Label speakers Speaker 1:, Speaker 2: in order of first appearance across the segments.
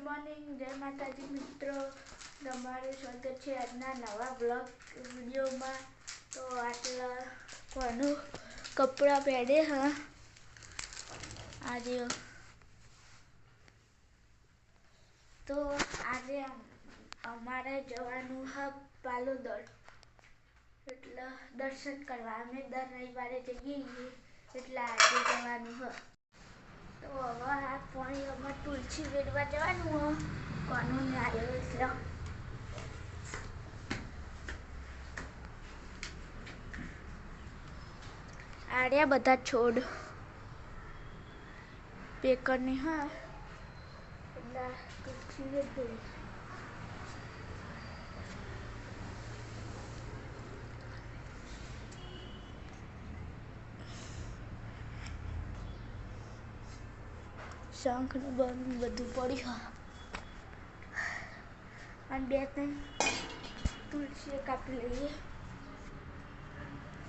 Speaker 1: Morning જય માતાજી મિત્રો. તમારું સ્વાગત છે આજના નવા બ્લોગ વિડીયોમાં. તો આટલા કોનું કપડાં પહેરે, હા. આજે તો આજે અમારે જવાનું હા પાલોદર એટલે દર્શન કરવા. અમે દર રવિવારે જઈએ એટલે આજે જવાનું હ. હવે આ પાણી અમારે તુલસી વેડવા જવાનું કોનું ને આવ્યો આડ્યા બધા છોડ. પેકરની હા. તુલસી શંખ ને બધું બધું પડ્યું. અને બે ત્રણ તુલસી કાપી લઈએ.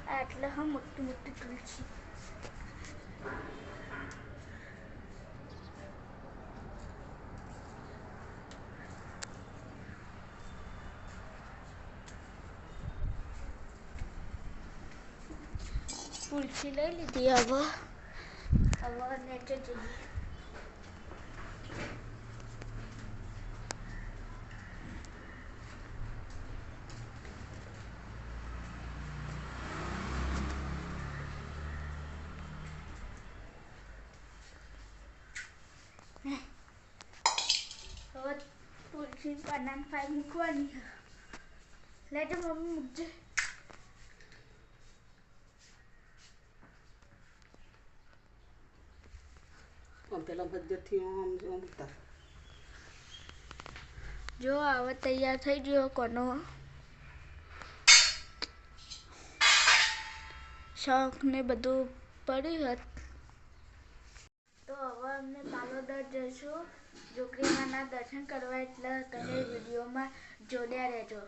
Speaker 1: આટલા હા મોટી મોટી તુલસી. તુલસી લઈ લીધી હવે. હવે નેચે જઈએ હવે તુલસી પાનાની ફાઈ મૂકવાની લેજો મમ્મી મૂકજે
Speaker 2: આમ પેલા બધેથી આમ આમ ઉતાર
Speaker 1: જો હવે તૈયાર થઈ ગયો કોનો શોખ ને બધું પડ્યું હત અમને પાલોદર જઈશું જોકરીમાના દર્શન કરવા એટલે તમે વિડીયોમાં જોડ્યા રહેજો.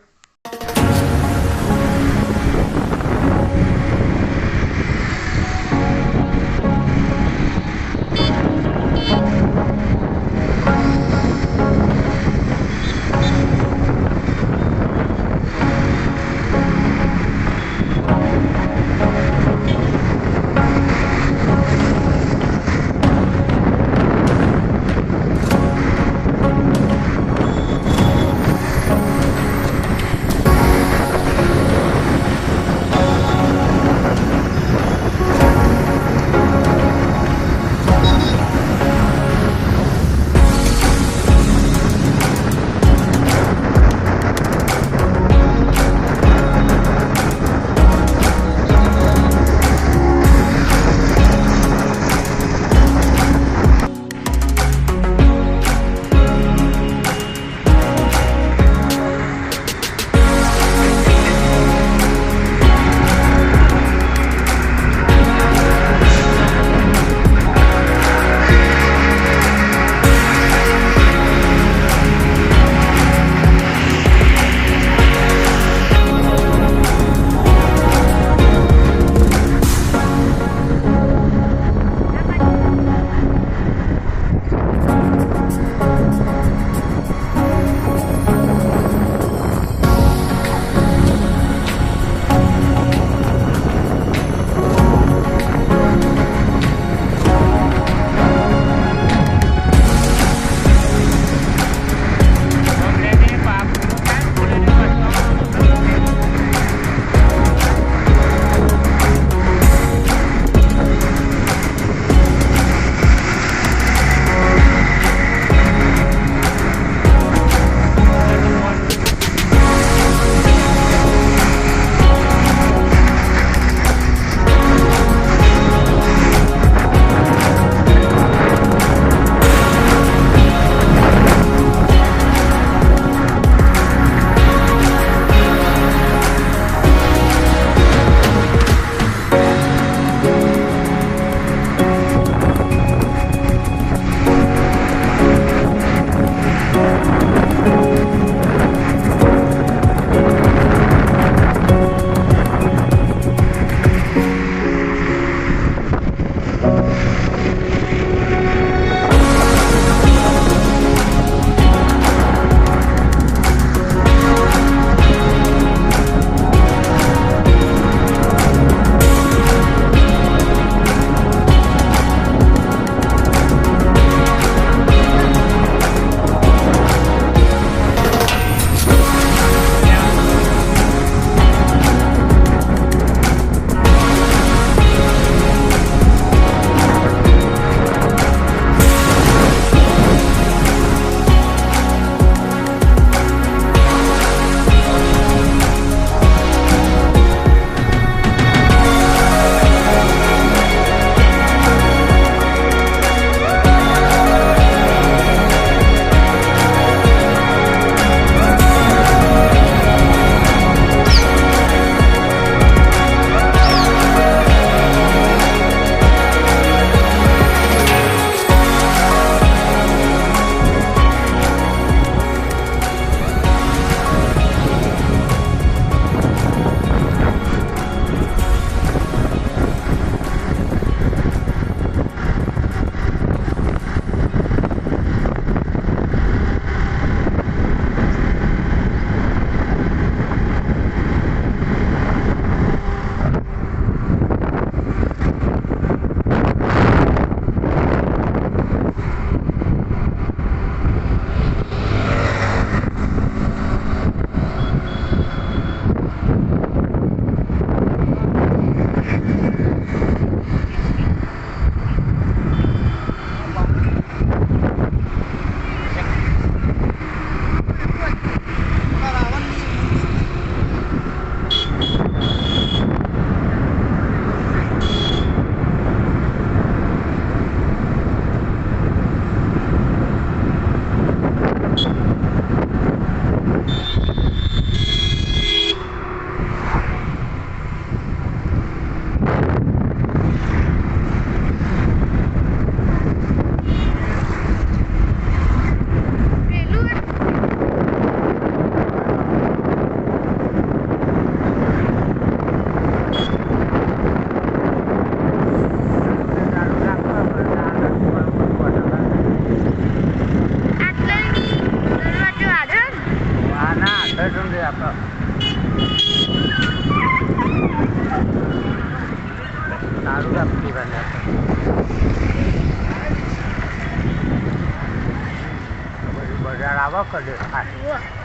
Speaker 3: બજાર આવો કરે ખાય
Speaker 4: જ્યારે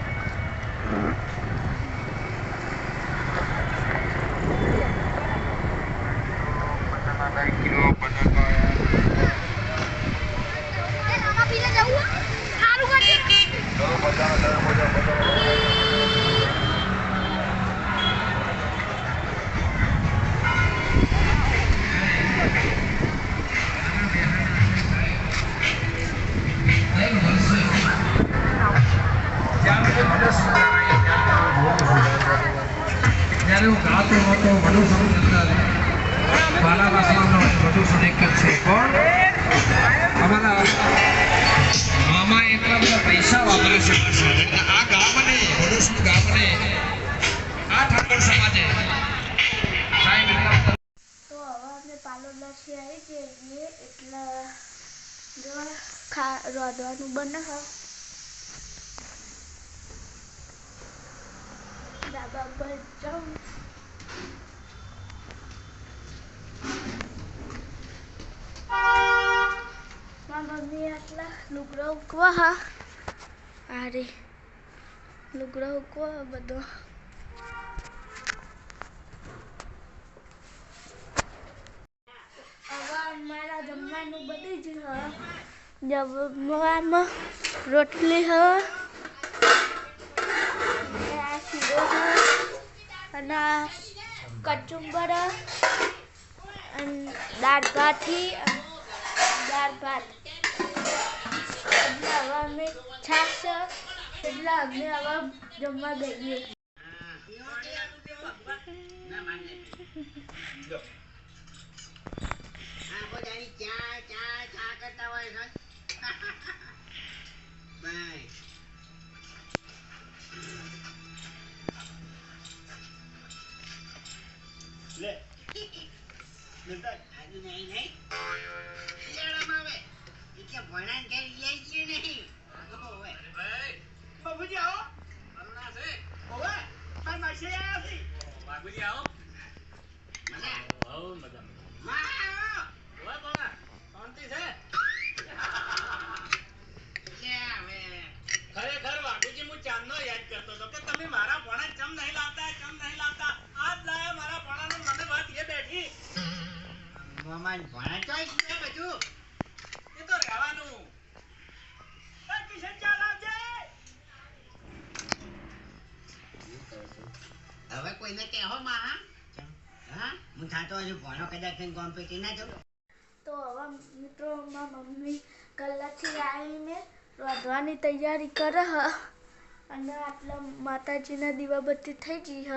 Speaker 1: આવી જઈએ એટલે ખા રોધવાનું જાઉં. મમ્મી આટલા લુગડા ઉકવા હા અરે લુગડો ઉકવા બધો હવે અમારા જમવાનું બધું જ હ. જમવામાં રોટલી હ. શીરો હ. અને કચુંબર અને દાળ ભાથી દાળ ભાત. એટલે હવે અમે છાશ એટલે અમે હવે જમવા જઈએ
Speaker 5: આખો દાડી ચા ચા ચા કરતા હોય છે બસ આજુ નહીં નહીં શિયાળામાં આવે એ કે ભણાને ઘેર લઈ ગયું નહીં ઓવે. બાબુજી આવો ઓવે. મારી માસી આયા છે. મજા? માં આવો. લે છે?
Speaker 6: ખરેખર વાઘુજી હું ચાંદનો યાદ કરતો હતો કે તમે મારા ભણા ચમ નહીં લાવતા ચમ નહીં લાવતા? આજ લાયા મારા ભણાનો મને વાત એ બેઠી.
Speaker 5: મમાન ભણા ચોય છે બધું.
Speaker 6: એ તો રહેવાનું. કિશન ચા
Speaker 5: હવે કોઈને કહેવો માં હા? હા હું થાતો હજુ ભણો કદાચ થઈને ગોમ પેટી ના જાઉં.
Speaker 1: તો હવે મિત્રો, મારા મમ્મી કલાકથી આવીને રાંધવાની તૈયારી કરે, હ. અને આટલા માતાજીના દીવાબત્તી થઈ ગઈ, હ.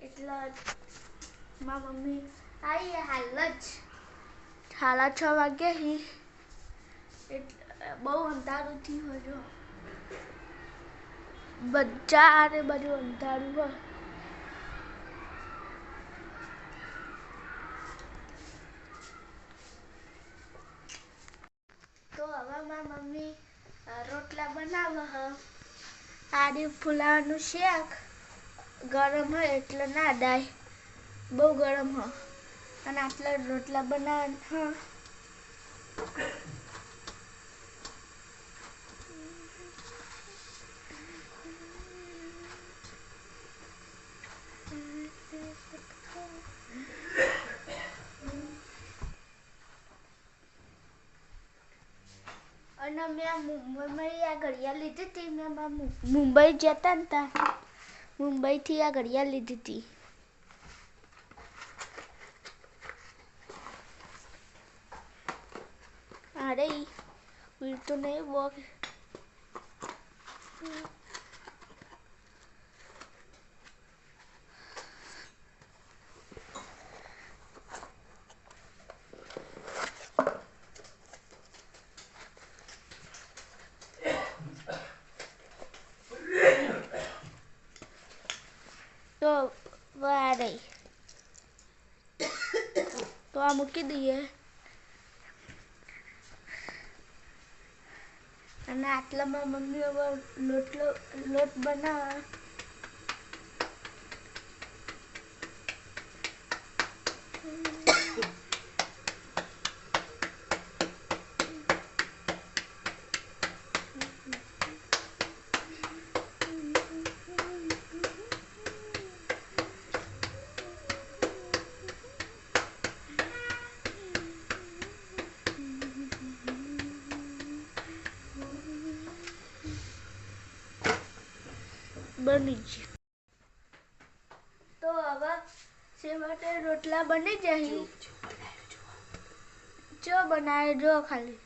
Speaker 1: એટલે મારા મમ્મી આવી હાલ જ. સાડા છ વાગે હી. એટલે બહુ અંધારું થયું હજુ. આરે બધું અંધારું હોય તો હવે મારા મમ્મી રોટલા બનાવવા હ આડી ફુલાવાનું શાક ગરમ હોય એટલે ના ડાય બહુ ગરમ હ અને આટલા રોટલા બનાવવાના. હ અને મેં આ મુંબઈમાં આ ઘડિયાળ લીધી હતી, મેં મુંબઈ જતા હતા મુંબઈથી આ ઘડિયાળ લીધી હતી. અરે તો નહીં બહુ તો આ મૂકી દઈએ અને આટલામાં મમ્મી હવે લોટલો લોટ બનાવે Mm-hmm. ગયું તો હવે સેવટે રોટલા બની જાય? જો બનાવે જો ખાલી.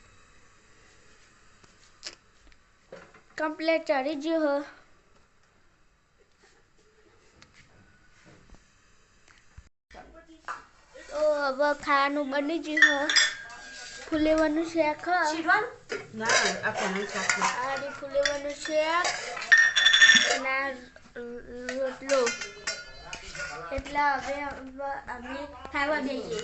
Speaker 1: કમ્પ્લેટ ચડી ગયું હો તો હવે ખાવાનું બની ગયું હો ફૂલેવાનું શેક આખા
Speaker 2: ના આ
Speaker 1: ફુલેવાનું શેક. આ રોટલો એટલે હવે અમે ખાવા દઈએ